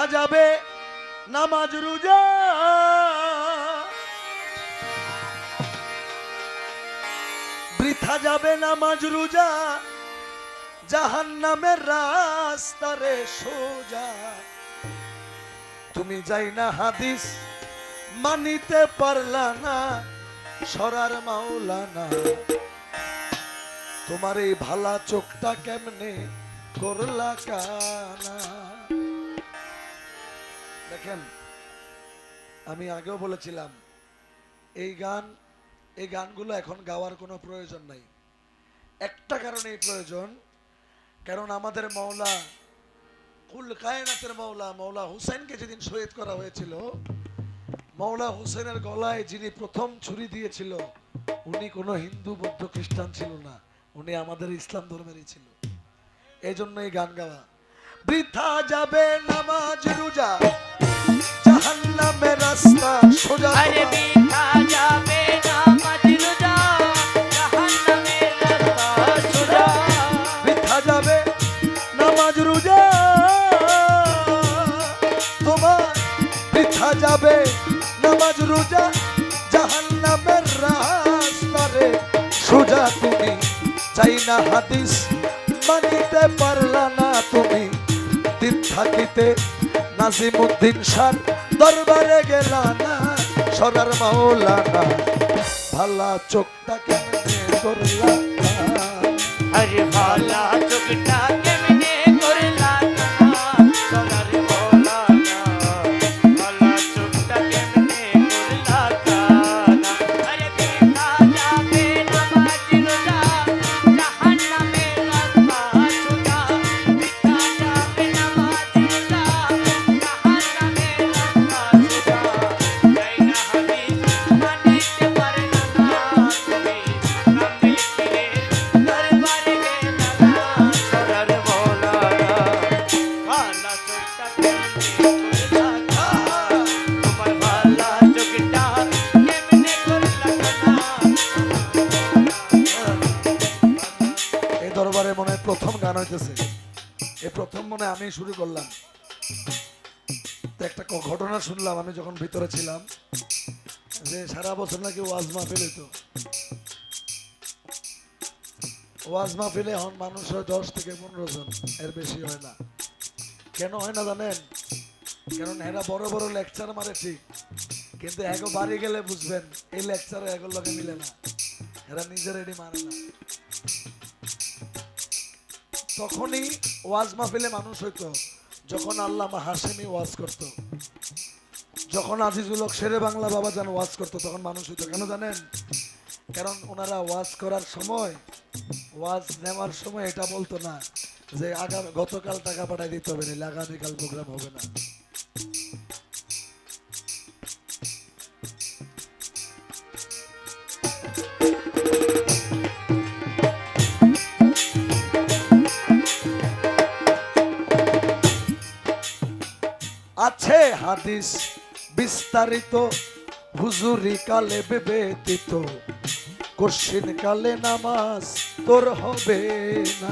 বৃথা যাবে নামাজ রোজা। বৃথা যাবে নামাজ রোজা জাহান নামের রাস্তারে সোজা। তুমি যাই না হাদিস মানিতে পারলা না, সরার মাওলানা। তোমার এই ভালা চোখটা কেমনে করলা কানা? দেখেন, আমি আগেও বলেছিলাম, এই গান, এই গানগুলো এখন গাওয়ার কোনো প্রয়োজন নাই। একটা কারণেই প্রয়োজন, কারণ আমাদের মৌলা কুল কায়নাতের মৌলা মৌলা হুসেনকে যেদিন শহীদ করা হয়েছিল মৌলা হুসেনের গলায় যিনি প্রথম ছুরি দিয়েছিল, উনি কোনো হিন্দু, বৌদ্ধ, খ্রিস্টান ছিল না, উনি আমাদের ইসলাম ধর্মেরই ছিল। এই জন্য এই গান গাওয়া। বৃথা যাবে নামাজ, রোজা। জাহান্নামের রাস্তা সোজা আরে। বিঠা যাবে নামাজ রোজা জাহান্নামের রাস্তা সোজা। বৃথা যাবে নামাজ রোজা। তোমার বৃথা যাবে নামাজ রোজা জাহান্নামের রাস্তারে সোজা তুমি চাই না হাদিস মানিতে পারলা না তুমি। দিন থাকিতে নাজিমুদ্দিন সার দরবারে গেলা না সরার মাওলানা ভালা চোখটা কেমনে করলা আরে ভালা চোখটা কেমনে হইতেছে। এই প্রথম মনে আমি শুরু করলাম। একটা ঘটনা শুনলাম আমি যখন ভিতরে ছিলাম, যে সারা বছর নাকি ওয়াজ মাহফিল হইতো। ওয়াজ মাহফিলে এখন মানুষ হয় দশ থেকে পনেরো জন, এর বেশি হয় না। কেন হয় না জানেন? কারণ এরা বড় বড় লেকচার মারে ঠিক, কিন্তু এগো বাড়ি গেলে বুঝবেন, এই লেকচারে এগুলোর লগে মিলে না। এরা নিজের এডি মারে না। তখনই ওয়াজ মাহফিলে মানুষ হইতো, যখন আল্লামা হাসেমি ওয়াজ করত। যখন আজিজুল হক শেরে বাংলা বাবা যেন ওয়াজ করতো, তখন মানুষ হইতো, কেন জানেন? কারণ ওনারা ওয়াজ করার সময়, ওয়াজ নেওয়ার সময় এটা বলতো না যে আগামী, গতকাল টাকা পাঠাই দিতে হবে না আগামীকাল প্রোগ্রাম হবে না। হাদিস বিস্তারিত হুজুরি কালে বিবেদিত কশিন কালে নামাজ তোর হবে না।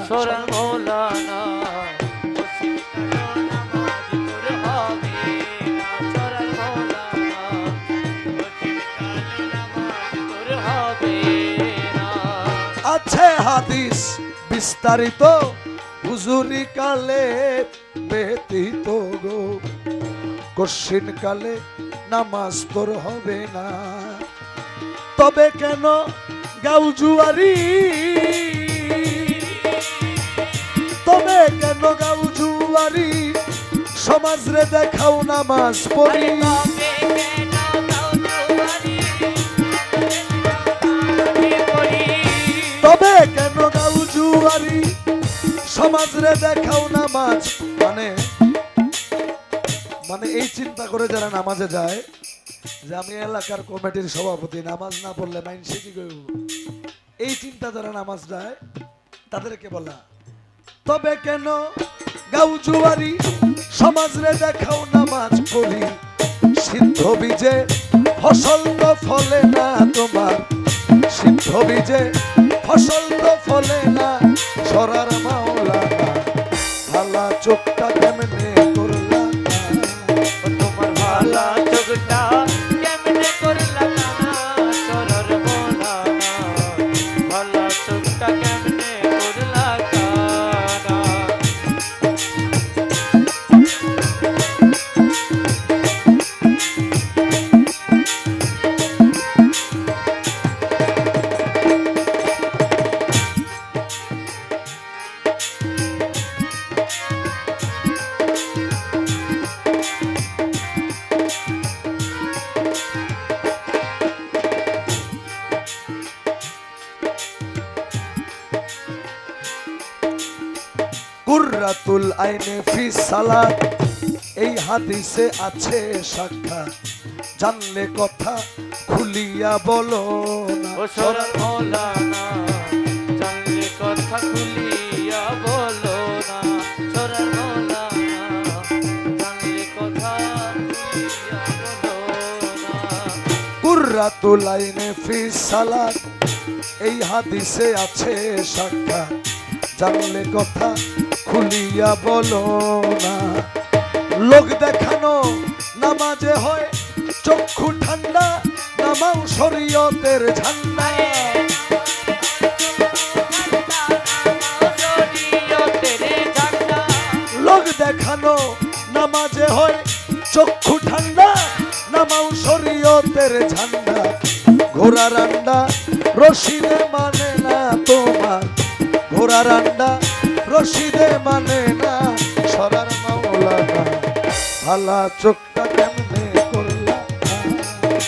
আছে হাদিস বিস্তারিত হুজুরি কালে ব্যতীত। গো কশিন কালে নামাজ তোর হবে না। তবে কেন গাউজুয়ারি তবে কেন গাউজুয়ারি সমাজ রে দেখাও নামাজ পড়ি। তবে কেন গাউজুয়ারি সমাজ রে দেখাও নামাজ মানে মানে এই চিন্তা করে যারা নামাজে যায়, যে আমি এলাকার কমিটির সভাপতি, নামাজ না পড়লে মাইন করব? এই চিন্তা যারা নামাজ যায়, তাদেরকে বলা, তবে কেন গাউ জুয়ারি সমাজ রে দেখাও নামাজ পড়ি? সিদ্ধ বীজে ফসল তো ফলে না তোমার। সিদ্ধ বীজে ফসল তো ফলে না, সরার মাওলা কুর্রাতুল আইনে ফি সালাত। এই হাদিসে আছে সাক্ষাৎ। জানলে কথা খুলিয়া বলো না। জানলে কথা খুলিয়া বলো না। সরার মৌলানা জানলে কথা খুলিয়া বলো না। কুর্রাতুল আইনে ফি সালাত। এই হাদিসে আছে সাক্ষাৎ। জানলে কথা খুলিয়া বলো না। লোক দেখানো নামাজে হয় চক্ষু ঠান্ডা নামাও শরীয়তের ঝান্ডা। লোক দেখানো নামাজে হয় চক্ষু ঠান্ডা নামাও শরীয়তের ঝান্ডা। ঘোড়া রান্ডা রশিদে মানে না তোমার। ঘোড়া রান্ডা রশিদে মানে না সরার মাওলানা ভালা চোখটা কেমনে করলা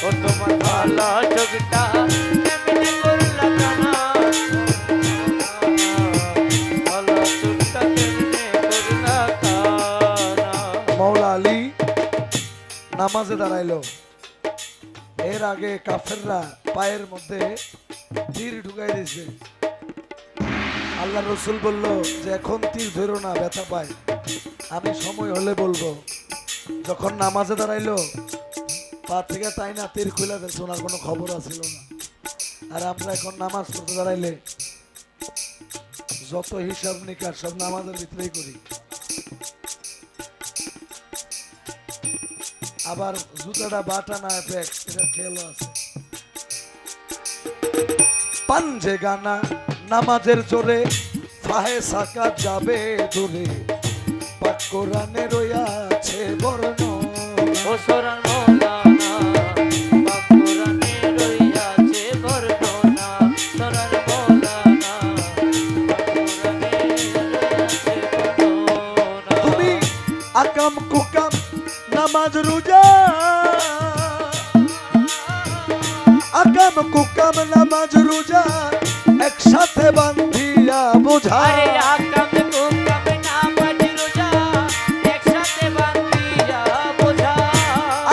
ও তোমার ভালো চোখটা কেমনে করলা কানা ভালো চোখটা কেমনে করলা কানা মাওলা আলী নামাজে দাঁড়াইলো। এর আগে কাফেররা পায়ের মধ্যে তীর ঢুকাই দিয়েছে। আল্লাহ রসুল বলল যে, এখন তীর ধরো না, ব্যথা পায়। আমি সময় হলে বলব, যখন নামাজে দাঁড়াইলো, পা থেকে তাই না তীর খুলে দিয়েছে ওনার কোনো খবর আছিল না। আর আমরা এখন নামাজ পড়তে দাঁড়াইলে, যত হিসাব নিকার সব নামাজের ভিতরেই করি। আবার জুতাটা বাটা না, ব্যাগ, এটা খেয়ালও আছে। পাঞ্জে গানা নামাজের জোরে ফাহে সাকা যাবে দূরে। পাক কোরআনে রইয়াছে বর্ণ ও সরার নামাজ বাকুরানে আকাম কুকাম নামাজ রোজা একসাথে বান্ধিয়া বোঝা।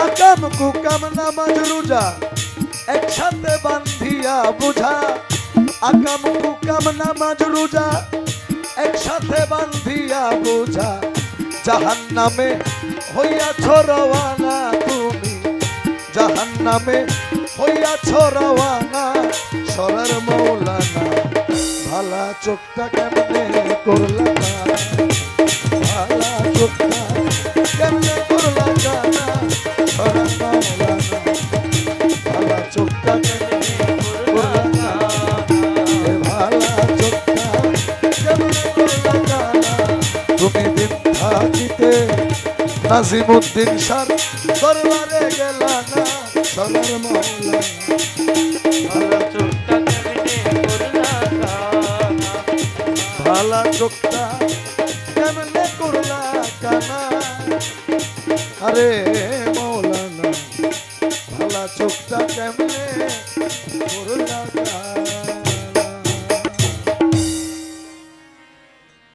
আকাম কুকাম নামাজ রোজা একসাথে বান্ধিয়া বোঝা। আকাম কুকাম নামাজ রোজা একসাথে বান্ধিয়া বোঝা। জাহান নামে হইয়াছ রওয়ানা তুমি জাহান নামে হইয়াছ রওয়ানা সরার মৌলানা, ভালা চোখটা কেমনে করলা ভালা চোখটা কেমনে করলা সরার মৌলানা, ভালা চোখটা ভালা নাজিমুদ্দিন সার দরবারে গেলা সরার মৌলানা ভালা চোখটা কেমনে করলা কানা? আরে মৌলানা ভালা চোখটা কেমনে করলা